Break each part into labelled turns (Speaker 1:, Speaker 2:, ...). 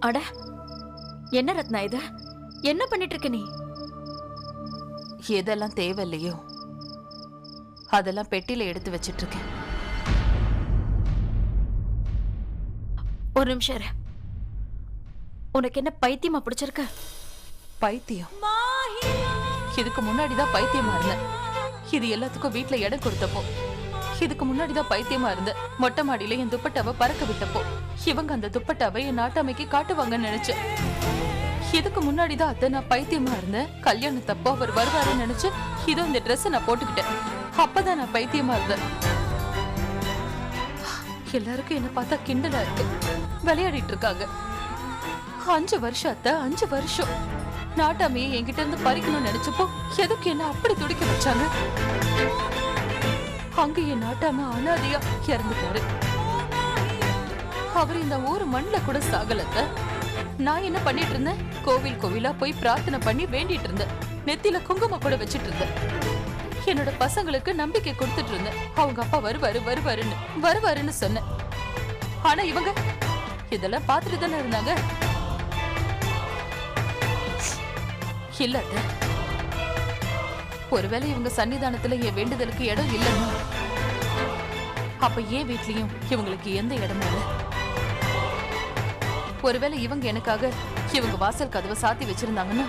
Speaker 1: அட என்ன ரத்னா இது? என்ன பண்ணிட்டு இருக்க நீ?
Speaker 2: எதெல்லாம் தேவையில்லையோ அதெல்லாம் பெட்டியில எடுத்து வச்சிட்டு இருக்கேன்
Speaker 1: ஒரு நிமிஷம். உனக்கு என்ன பைத்தியமா பிடிச்சிருக்க?
Speaker 2: பைத்தியம். இதுக்கு முன்னாடி தான் பைத்தியமா இருந்தேன். இது எல்லாத்துக்கும் வீட்ல இடம் கொடுத்தப்போ இதுக்கு முன்னாடி தான் பைத்தியமா இருந்தேன் மொட்டை மாடியில என் துப்பட்டாவை பறக்க விட்டப்போ இவங்க அந்த துப்பட்டாவை என் நாட்டாமைக்கு காட்டுவாங்கன்னு நினைச்சேன் இதுக்கு முன்னாடி தான் அத்தை நான் பைத்தியமா இருந்தேன் கல்யாணத்தப்போ அவர் வருவாருன்னு நினைச்சு இதோ இந்த ட்ரெஸ் நான் போட்டுக்கிட்டேன். அப்பதான் நான் பைத்தியமா இருந்தேன். எல்லாருக்கும் என்ன பார்த்தா கிண்டலா இருக்கு. விளையாடிட்டு இருக்காங்க. அஞ்சு வருஷம் அத்தை அஞ்சு வருஷம். நாட்டாமையை என்கிட்ட இருந்து பறிக்கணும்னு நினைச்சப்போ எதுக்கு என்ன அப்படி துடிக்க வச்சாங்க? அங்க என் நாட்டாம அனாதையா இறந்துட்டாரு அவர் இந்த ஊர் மண்ணில் கூட சாகலத்த நான் என்ன பண்ணிட்டு இருந்தேன்? கோவில் கோவிலா போய் பிரார்த்தனை பண்ணி வேண்டிட்டு இருந்தேன். நெத்தியில குங்குமம் கூட வச்சிட்டு இருந்தேன். என்னோட பசங்களுக்கு நம்பிக்கை கொடுத்துட்டு இருந்தேன். அவங்க அப்பா வருவாரு வருவாருன்னு வருவாருன்னு சொன்னேன். ஆனா இவங்க இதெல்லாம் பார்த்துட்டு தானே இருந்தாங்க? இல்ல ஒருவேளை இவங்க சன்னிதானத்துல என் வேண்டுதலுக்கு இடம் இல்லைன்னா? அப்ப ஏன் வீட்லயும் இவங்களுக்கு எந்த இடம் இல்லை? ஒருவேளை இவங்க எனக்காக இவங்க வாசல் கதவை சாத்தி வச்சிருந்தாங்கன்னா?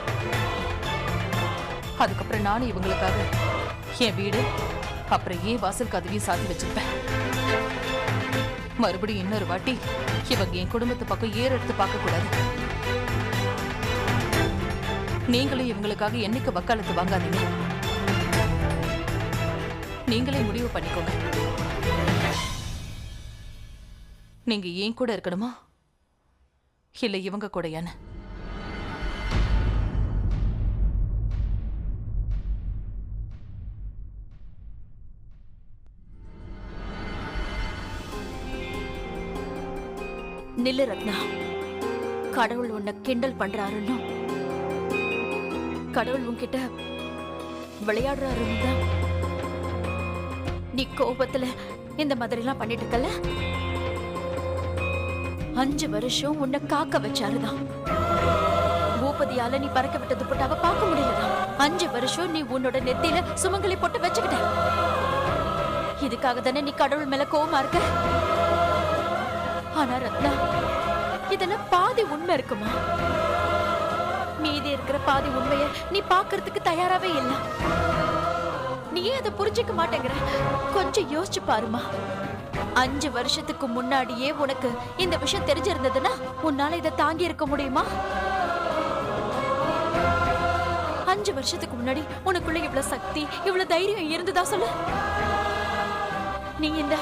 Speaker 2: அதுக்கப்புறம் நானும் இவங்களுக்காக என் வீடு அப்புறம் ஏன் வாசல் கதவையும் சாத்தி வச்சிருப்பேன்? மறுபடியும் இன்னொரு வாட்டி இவங்க என் குடும்பத்து பக்கம் ஏற எடுத்து பார்க்க கூடாது. நீங்களும் இவங்களுக்காக என்னைக்கு வக்காலத்து வாங்காதீங்க. நீங்களே முடிவு பண்ணிக்கோங்க. நீங்க ஏன் கூட இருக்கணுமா? இல்ல இவங்க கூடயான்னு?
Speaker 1: நில்லு ரத்னா. கடவுள் உன்னை கிண்டல் பண்றாருன்னு. கடவுள் உன்கிட்ட விளையாடுறாருன்னு தான். நீ கோபத்துல இந்த மாதிரிலாம் பண்ணிட்டு இருக்கல அஞ்சு வருஷம் உன்னை காக்க வச்சாருதான். பூபதியால நீ பறக்க விட்டது போட்டு அவ பார்க்க முடியலதான். அஞ்சு வருஷம் நீ உன்னோட நெத்தியில சுமங்கலி போட்டு வச்சுக்கிட்ட. இதுக்காக தானே நீ கடவுள் மேல கோவமா இருக்க? ஆனா ரத்னா இதெல்லாம் பாதி உண்மை இருக்குமா? மீதி இருக்கிற பாதி உண்மைய நீ பாக்குறதுக்கு தயாராவே இல்ல. நீ ஏன் அதை புரிஞ்சுக்க மாட்டேங்கிற? கொஞ்சம் யோசிச்சு பாருமா அஞ்சு வருஷத்துக்கு முன்னாடியே உனக்கு இந்த விஷயம் தெரிஞ்சிருந்ததுன்னா உன்னால இதை தாங்கி இருக்க முடியுமா? அஞ்சு வருஷத்துக்கு முன்னாடி உனக்குள்ள இவ்வளவு சக்தி இவ்வளவு தைரியம் இருந்ததா சொல்லு? நீ இந்த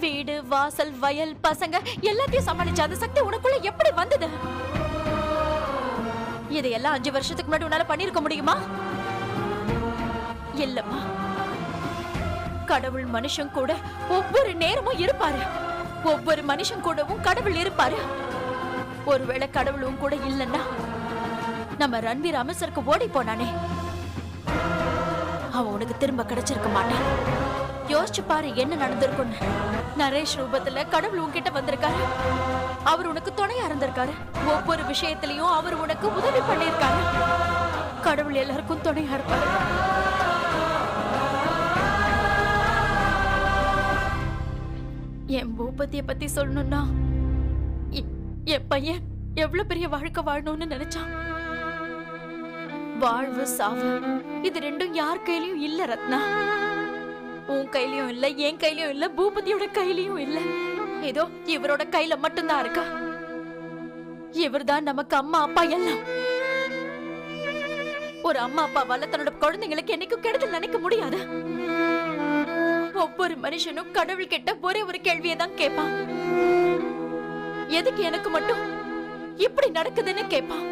Speaker 1: வீடு வாசல் வயல் பசங்க எல்லாத்தையும் சமாளிச்ச அந்த சக்தி உனக்குள்ள எப்படி வந்தது? இதையெல்லாம் அஞ்சு வருஷத்துக்கு முன்னாடி உன்னால பண்ணிருக்க முடியுமா? இல்லம்மா. கடவுள் மனுஷன் கூட ஒவ்வொரு நேரமும் இருப்பாரு. ஒவ்வொரு மனுஷன் கூடவும் கடவுள் இருப்பாரு. ஒருவேளை கடவுளும் கூட இல்லைன்னா நம்ம ரன்வீர் அமிர்சருக்கு ஓடி போனானே. அவன் உனக்கு திரும்ப கிடைச்சிருக்க மாட்டான். யோசிச்சு பாரு என்ன நடந்திருக்கும்னு. நரேஷ் ரூபத்துல கடவுள் உன்கிட்ட வந்திருக்காரு. அவர் உனக்கு துணையா இருந்திருக்காரு. ஒவ்வொரு விஷயத்திலையும் அவர் உனக்கு உதவி பண்ணியிருக்காரு. கடவுள் எல்லாருக்கும் துணையா இருப்பாரு. என் பத்தி சொல்லணும்னா என் பையன் எவ்வளவு பெரிய வாழ்க்கை வாழணும்னு நினைச்சான். வாழ்வு சாவு இது ரெண்டும் யார் கையிலயும் இல்ல ரத்னா. உன் கையிலயும் இல்ல என் கையிலயும் இல்ல பூபதியோட கையிலயும் இல்ல. ஏதோ இவரோட கையில மட்டும்தான் இருக்கா. இவர்தான் நமக்கு அம்மா அப்பா எல்லாம். ஒரு அம்மா அப்பாவால தன்னோட குழந்தைங்களுக்கு என்னைக்கும் கெடுதல் நினைக்க முடியாது. ஒவ்வொரு மனுஷனும் கடவுள் கிட்ட ஒரே ஒரு கேள்வியை தான் கேட்பான் எதுக்கு எனக்கு மட்டும் இப்படி நடக்குதுன்னு கேட்பான்